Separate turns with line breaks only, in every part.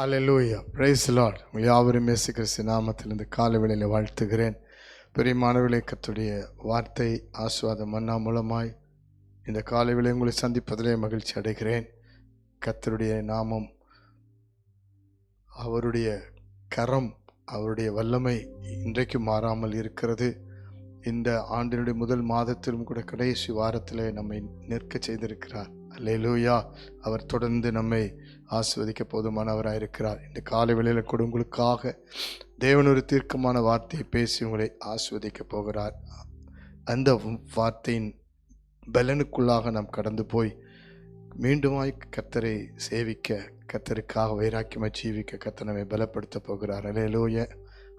Alleluia price Lord உங்கள் யாவரும் இயேசு கிறிஸ்து நாமத்தில் இந்த காலை வேளையில் வாழ்த்துகிறேன். பெரியமானவர்களே கர்த்தருடைய வார்த்தை ஆசுவாத மன்னா மூலமாய் இந்த காலை வேளை உங்களை சந்திப்பதிலே மகிழ்ச்சி அடைகிறேன். கத்தருடைய நாமம் அவருடைய கரம் அவருடைய வல்லமை இன்றைக்கு மாறாமல் இருக்கிறது. இந்த ஆண்டினுடைய முதல் மாதத்திலும் கூட கடைசி வாரத்தில் நம்மை நிற்க செய்திருக்கிறார். அல்லேலூயா. அவர் தொடர்ந்து நம்மை ஆஸ்வதிக்க போதுமானவராக இருக்கிறார். இந்த காலை வேளையில் கூட உங்களுக்காக தேவன் ஒரு தீர்க்கமான வார்த்தையை பேசி உங்களை ஆஸ்வதிக்க போகிறார். அந்த வார்த்தையின் பலனுக்குள்ளாக நாம் கடந்து போய் மீண்டுமாய் கத்தரை சேவிக்க கத்தருக்காக வைராக்கியமாக ஜீவிக்க கத்தர் நம்மை பலப்படுத்த போகிறார். அலையலோய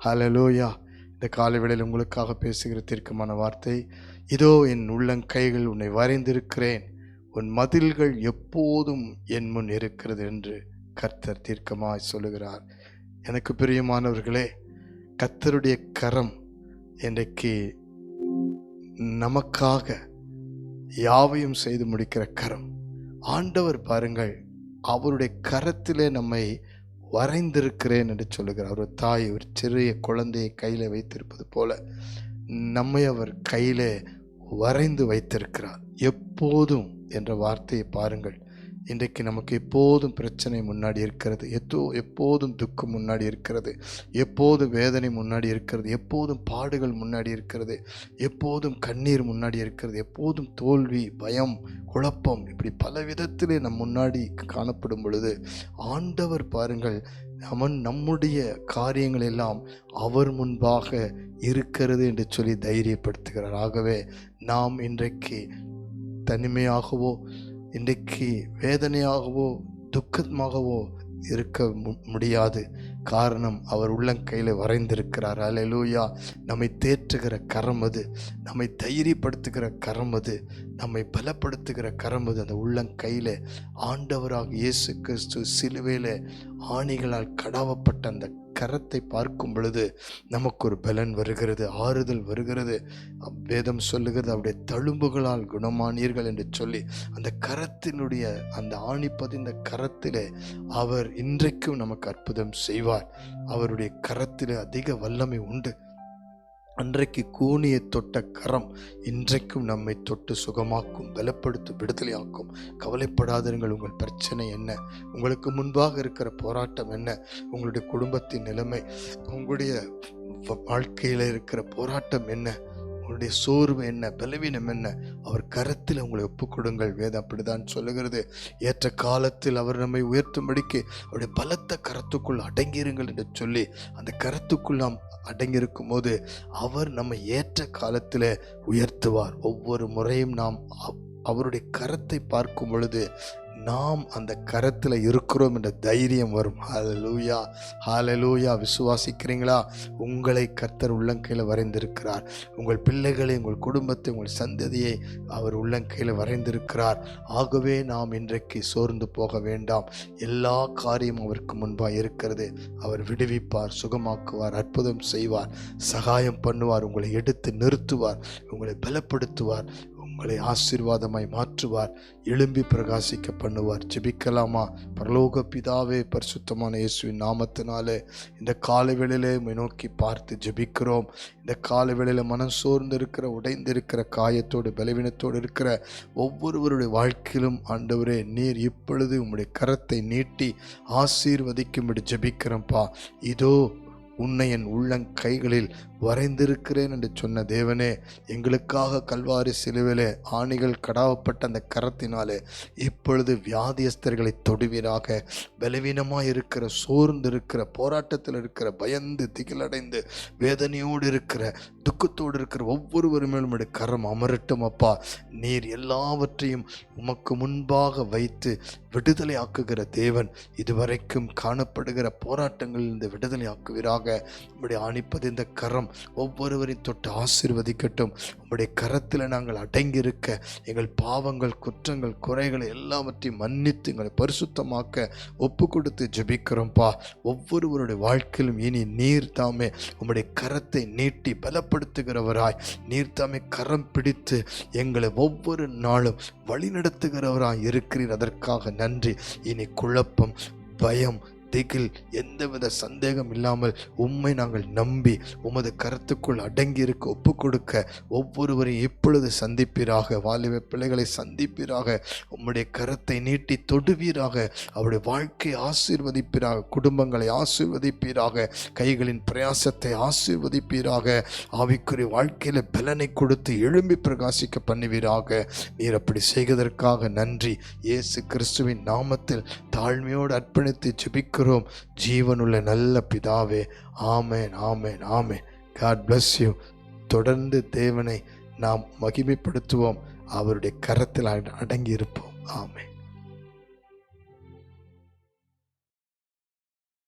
ஹலலோயா இந்த காலை வேளையில் உங்களுக்காக பேசுகிற தீர்க்கமான வார்த்தை இதோ என் உள்ளங்கைகள் உன்னை வரைந்திருக்கிறேன். உன் மதில்கள் எப்போதும் என் முன் இருக்கிறது என்று கர்த்தர் தீர்க்கமாய் சொல்லுகிறார். எனக்கு பிரியமானவர்களே கர்த்தருடைய கரம் இன்றைக்கு நமக்காக யாவையும் செய்து முடிக்கிற கரம். ஆண்டவர் பாருங்கள் அவருடைய கரத்திலே நம்மை வரைந்திருக்கிறேன் என்று சொல்லுகிறார். ஒரு தாய் ஒரு சிறிய குழந்தையை கையில் வைத்திருப்பது போல நம்மை அவர் கையில் வரைந்து வைத்திருக்கிறார். எப்போதும் என்ற வார்த்தையை பாருங்கள். இன்றைக்கு நமக்கு எப்போதும் பிரச்சனை முன்னாடி இருக்கிறது. எத்தோ எப்போதும் துக்கம் முன்னாடி இருக்கிறது. எப்போதும் வேதனை முன்னாடி இருக்கிறது. எப்போதும் பாடுகள் முன்னாடி இருக்கிறது. எப்போதும் கண்ணீர் முன்னாடி இருக்கிறது. எப்போதும் தோல்வி பயம் குழப்பம் இப்படி பல விதத்திலே நம் முன்னாடி காணப்படும் பொழுது ஆண்டவர் பாருங்கள் அவன் நம்முடைய காரியங்கள் எல்லாம் அவர் முன்பாக இருக்கிறது என்று சொல்லி தைரியப்படுத்துகிறார். ஆகவே நாம் இன்றைக்கு தனிமையாகவோ இன்றைக்கு வேதனையாகவோ துக்கமாகவோ இருக்க மு- முடியாது. காரணம் அவர் உள்ளங்கையில் வரைந்திருக்கிறார். அல்லேலூயா நம்மை தேற்றுகிற கரம் அது. நம்மை தைரியப்படுத்துகிற கரம் அது. நம்மை பலப்படுத்துகிற கரம் அது. அந்த உள்ளங்கையில் ஆண்டவராக இயேசு கிறிஸ்து சிலுவையில் ஆணிகளால் கடவப்பட்ட அந்த கரத்தை பார்க்கும் பொழுது நமக்கு ஒரு பலன் வருகிறது ஆறுதல் வருகிறது. வேதம் சொல்லுகிறது அவருடைய தழும்புகளால் குணமானீர்கள் என்று சொல்லி அந்த கரத்தினுடைய அந்த ஆணி பதிந்த கரத்திலே அவர் இன்றைக்கும் நமக்கு அற்புதம் செய்வார். அவருடைய கரத்திலே அதிக வல்லமை உண்டு. அன்றைக்கு கூனியை தொட்ட கரம் இன்றைக்கும் நம்மை தொட்டு சுகமாக்கும் பலப்படுத்தும் விடுதலையாக்கும். கவலைப்படாதிருங்கள் உங்கள் பிரச்சனை என்ன? உங்களுக்கு முன்பாக இருக்கிற போராட்டம் என்ன? உங்களுடைய குடும்பத்தின் நிலைமை உங்களுடைய வாழ்க்கையில் இருக்கிற போராட்டம் என்ன? உங்களுடைய சோர்வு என்ன பலவீனம் என்ன அவர் கரத்தில் உங்களை ஒப்புக்கொடுங்கள். வேதம் அப்படிதான் சொல்லுகிறது. ஏற்ற காலத்தில் அவர் நம்மை உயர்த்தும்படிக்கு அவருடைய பலத்த கரத்துக்குள் அடங்கியிருங்கள் என்று சொல்லி அந்த கரத்துக்குள் நாம் அடங்கியிருக்கும் போது அவர் நம்மை ஏற்ற காலத்தில் உயர்த்துவார். ஒவ்வொரு முறையும் நாம் அவருடைய கரத்தை பார்க்கும் பொழுது நாம் அந்த கரத்தில் இருக்கிறோம் என்ற தைரியம் வரும். ஹalleluya ஹalleluya விசுவாசிக்கிறீங்களா? உங்களை கர்த்தர் உள்ளங்கையில் வரைந்திருக்கிறார். உங்கள் பிள்ளைகளை உங்கள் குடும்பத்தை உங்கள் சந்ததியை அவர் உள்ளங்கையில் வரைந்திருக்கிறார். ஆகவே நாம் இன்றைக்கு சோர்ந்து போக வேண்டாம். எல்லா காரியமும் அவருக்கு முன்பாக இருக்கிறது. அவர் விடுவிப்பார் சுகமாக்குவார் அற்புதம் செய்வார் சகாயம் பண்ணுவார் உங்களை எடுத்து நிறுத்துவார் உங்களை பலப்படுத்துவார். உங்களை ஆசீர்வாதமாய் மாற்றுவார். எழும்பி பிரகாசிக்க பண்ணுவார். ஜெபிக்கலாமா? பரலோக பிதாவே பரிசுத்தமான இயேசுவின் நாமத்தினாலே இந்த காலை வேளையிலே நோக்கி பார்த்து ஜெபிக்கிறோம். இந்த காலை மனம் சோர்ந்து இருக்கிற உடைந்து இருக்கிற காயத்தோடு பலவீனத்தோடு இருக்கிற ஒவ்வொருவருடைய வாழ்க்கையிலும் ஆண்டவரே நீர் இப்பொழுது உம்முடைய கரத்தை நீட்டி ஆசீர்வதிக்கும்படி ஜெபிக்கிறோம்ப்பா. இதோ உன்னை என் உள்ளங்கைகளில் வரைந்திருக்கிறேன் என்று சொன்ன தேவனே எங்களுக்காக கல்வாரி சிலுவிலே ஆணிகள் கடாவப்பட்ட அந்த கரத்தினாலே இப்பொழுது வியாதியஸ்தர்களை தொடுவீராக. பலவீனமாக இருக்கிற சோர்ந்து இருக்கிற போராட்டத்தில் இருக்கிற பயந்து திகிலடைந்து வேதனையோடு இருக்கிற துக்கத்தோடு இருக்கிற ஒவ்வொருவர் மேலும் கரம் அமரட்டும் அப்பா. நீர் எல்லாவற்றையும் உமக்கு முன்பாக வைத்து விடுதலை ஆக்குகிற தேவன் இதுவரைக்கும் காணப்படுகிற போராட்டங்களிலிருந்து விடுதலை ஆக்குவீராக இப்படி ஆணிப்பது இந்த கரம் ஒவ்வொருவரையும் தொட்டு ஆசீர்வதிக்கட்டும். உம்முடைய கரத்தில் நாங்கள் அடங்கியிருக்க எங்கள் பாவங்கள் குற்றங்கள் குறைகளை எல்லாவற்றையும் மன்னித்து எங்களை பரிசுத்தமாக்க ஒப்பு கொடுத்து ஜெபிக்கிறோம்ப்பா ஒவ்வொருவருடைய வாழ்க்கையிலும் இனி நீர் தாமே உம்முடைய கரத்தை நீட்டி பலப்படுத்துகிறவராய். நீர் தாமே கரம் பிடித்து எங்களை ஒவ்வொரு நாளும் வழிநடத்துகிறவராய் இருக்கிறீர். அதற்காக நன்றி. இனி குழப்பம் பயம் திகில் எந்தவித சந்தேகம் இல்லாமல் உம்மை நாங்கள் நம்பி உமது கருத்துக்குள் அடங்கி இருக்க ஒப்பு கொடுக்க ஒவ்வொருவரையும் இப்பொழுது சந்திப்பீராக. வாலிப பிள்ளைகளை சந்திப்பீராக. உம்முடைய கருத்தை நீட்டி தொடுவீராக. அவருடைய வாழ்க்கையை ஆசீர்வதிப்பீராக. குடும்பங்களை ஆசீர்வதிப்பீராக. கைகளின் பிரயாசத்தை ஆசீர்வதிப்பீராக. ஆவிக்குரிய வாழ்க்கையில் பலனை கொடுத்து எழும்பி பிரகாசிக்க பண்ணுவீராக. நீர் அப்படி செய்வதற்காக நன்றி. இயேசு கிறிஸ்துவின் நாமத்தில் தாழ்மையோடு அர்ப்பணித்து ஜெபிக்கிறோம் ஜீவனுள்ள நல்ல பிதாவே ஆமேன் ஆமேன் ஆமேன். காட் பிளஸ் யூ தொடர்ந்து தேவனை நாம் மகிமைப்படுத்துவோம். அவருடைய கரத்தில் அடங்கியிருப்போம். அடங்கி இருப்போம்